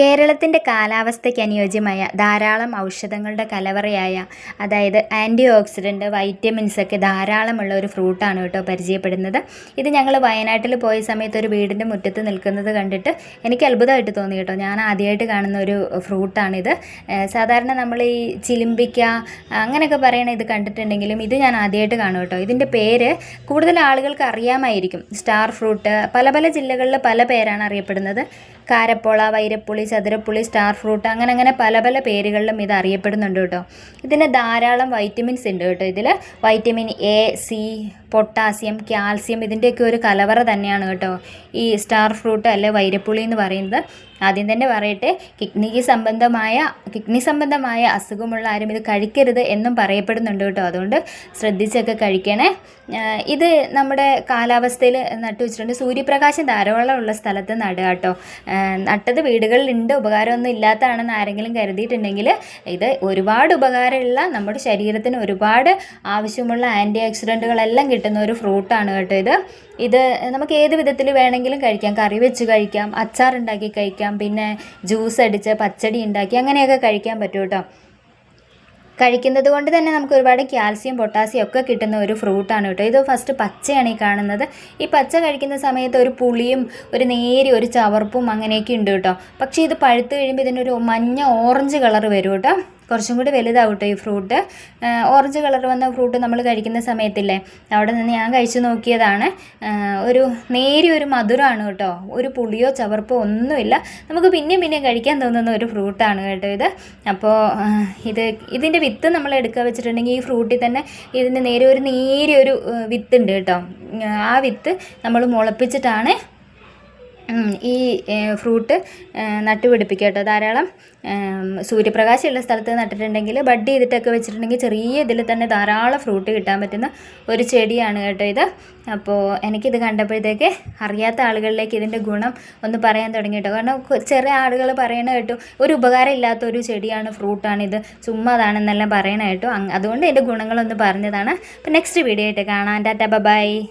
കേരളത്തിന്റെ കാലാവസ്ഥയ്ക്ക് അനുയോജ്യമായ ധാരാളം ഔഷധങ്ങളുടെ കലവറയായ അതായത് ആന്റി ഓക്സിഡന്റ് വൈറ്റമിൻസ് ഒക്കെ ധാരാളമുള്ള ഒരു ഫ്രൂട്ടാണ് കേട്ടോ പരിചയപ്പെടുന്നത്. ഇത് ഞങ്ങൾ വയനാട്ടിൽ പോയ സമയത്ത് ഒരു വീടിന്റെ മുറ്റത്ത് നിൽക്കുന്നത് കണ്ടിട്ട് എനിക്ക് അത്ഭുതമായിട്ട് തോന്നി കേട്ടോ. ഞാൻ ആദ്യമായിട്ട് കാണുന്ന ഒരു ഫ്രൂട്ടാണിത്. സാധാരണ നമ്മൾ ഈ ചിലിമ്പിക്ക അങ്ങനെയൊക്കെ പറയണ ഇത് കണ്ടിട്ടുണ്ടെങ്കിലും ഇത് ഞാൻ ആദ്യമായിട്ട് കാണും കേട്ടോ. ഇതിന്റെ പേര് കൂടുതൽ ആളുകൾക്ക് അറിയാമായിരിക്കും. സ്റ്റാർ ഫ്രൂട്ട് പല പല ജില്ലകളിൽ പല പേരാണ് അറിയപ്പെടുന്നത്. കാരപ്പോള വൈരപ്പുളി ചതുരപ്പുളി സ്റ്റാർ ഫ്രൂട്ട് അങ്ങനെ അങ്ങനെ പല പല പേരുകളിലും ഇത് അറിയപ്പെടുന്നുണ്ട് കേട്ടോ. ഇതിന് ധാരാളം വൈറ്റമിൻസ് ഉണ്ട് കേട്ടോ. ഇതിൽ vitamin A C potassium calcium ഇതിന്റെയൊക്കെ ഒരു കലവറ തന്നെയാണ് കേട്ടോ. ഈ സ്റ്റാർ ഫ്രൂട്ട് അല്ലെ വൈരപ്പുളി എന്ന് പറയുന്നത്. ആദ്യം തന്നെ പറയട്ടെ കിഡ്നിക്ക് സംബന്ധമായ കിഡ്നി സംബന്ധമായ അസുഖമുള്ള ആരും ഇത് കഴിക്കരുത് എന്നും പറയപ്പെടുന്നുണ്ട് കേട്ടോ. അതുകൊണ്ട് ശ്രദ്ധിച്ചൊക്കെ കഴിക്കണേ. ഇത് നമ്മുടെ കാലാവസ്ഥയിൽ നട്ടു വെച്ചിട്ടുണ്ട്. സൂര്യപ്രകാശം ധാരാളമുള്ള സ്ഥലത്ത് നടുക കേട്ടോ. നട്ടത് വീടുകളിലുണ്ട്. ഉപകാരമൊന്നും ഇല്ലാത്തതാണെന്ന് ആരെങ്കിലും കരുതിയിട്ടുണ്ടെങ്കിൽ ഇത് ഒരുപാട് ഉപകാരമുള്ള നമ്മുടെ ശരീരത്തിന് ഒരുപാട് ആവശ്യമുള്ള ആന്റി ഓക്സിഡന്റുകളെല്ലാം കിട്ടുന്ന ഒരു ഫ്രൂട്ടാണ് കേട്ടോ ഇത്. ഇത് നമുക്ക് ഏത് വിധത്തിൽ വേണമെങ്കിലും കഴിക്കാം. കറി വെച്ച് കഴിക്കാം അച്ചാർ ഉണ്ടാക്കി കഴിക്കാം പിന്നെ ജ്യൂസ് അടിച്ച് പച്ചടി ഉണ്ടാക്കി അങ്ങനെയൊക്കെ കഴിക്കാൻ പറ്റും കേട്ടോ. കഴിക്കുന്നത് കൊണ്ട് തന്നെ നമുക്ക് ഒരുപാട് കാൽസ്യം പൊട്ടാസ്യം ഒക്കെ കിട്ടുന്ന ഒരു ഫ്രൂട്ടാണ് കേട്ടോ. ഇത് ഫസ്റ്റ് പച്ചയാണ് ഈ കാണുന്നത്. ഈ പച്ച കഴിക്കുന്ന സമയത്ത് ഒരു പുളിയും ഒരു നേരി ഒരു ചവർപ്പും അങ്ങനെയൊക്കെ ഉണ്ട് കേട്ടോ. പക്ഷേ ഇത് പഴുത്ത് കഴിയുമ്പോൾ ഇതിനൊരു മഞ്ഞ ഓറഞ്ച് കളർ വരും കേട്ടോ. കുറച്ചും കൂടി വലുതാവും കേട്ടോ ഈ ഫ്രൂട്ട്. ഓറഞ്ച് കളർ വന്ന ഫ്രൂട്ട് നമ്മൾ കഴിക്കുന്ന സമയത്തില്ലേ അവിടെ നിന്ന് ഞാൻ കഴിച്ചു നോക്കിയതാണ്. ഒരു നേരിയ ഒരു മധുരമാണ് കേട്ടോ. ഒരു പുളിയോ ചവർപ്പോ ഒന്നുമില്ല. നമുക്ക് പിന്നെയും പിന്നെയും കഴിക്കാൻ തോന്നുന്ന ഒരു ഫ്രൂട്ടാണ് കേട്ടോ ഇത്. അപ്പോൾ ഇത് ഇതിന്റെ വിത്ത് നമ്മൾ എടുക്കുക വെച്ചിട്ടുണ്ടെങ്കിൽ ഈ ഫ്രൂട്ടിൽ തന്നെ ഇതിന്റെ നേരെ ഒരു വിത്ത് ഉണ്ട് കേട്ടോ. ആ വിത്ത് നമ്മൾ മുളപ്പിച്ചിട്ടാണ് ഈ ഫ്രൂട്ട് നട്ടുപിടിപ്പിക്കുക കേട്ടോ ധാരാളം സൂര്യപ്രകാശമുള്ള സ്ഥലത്ത് നട്ടിട്ടുണ്ടെങ്കിൽ ബഡ് ചെയ്തിട്ടൊക്കെ വെച്ചിട്ടുണ്ടെങ്കിൽ ചെറിയ ഇതിൽ തന്നെ ധാരാളം ഫ്രൂട്ട് കിട്ടാൻ പറ്റുന്ന ഒരു ചെടിയാണ് കേട്ടോ ഇത്. അപ്പോൾ എനിക്കിത് കണ്ടപ്പോഴത്തേക്ക് അറിയാത്ത ആളുകളിലേക്ക് ഇതിന്റെ ഗുണം ഒന്ന് പറയാൻ തുടങ്ങി കേട്ടോ. കാരണം ചെറിയ ആളുകൾ പറയണ കേട്ടു ഒരു ഉപകാരം ഇല്ലാത്ത ഒരു ചെടിയാണ് ഫ്രൂട്ടാണ് ഇത് ചുമ്മാ അതാണെന്നെല്ലാം പറയണ കേട്ടോ. അതുകൊണ്ട് ഇതിന്റെ ഗുണങ്ങളൊന്ന് പറഞ്ഞതാണ്. അപ്പോൾ നെക്സ്റ്റ് വീഡിയോ ആയിട്ട് കാണാം. Ta-ta bye.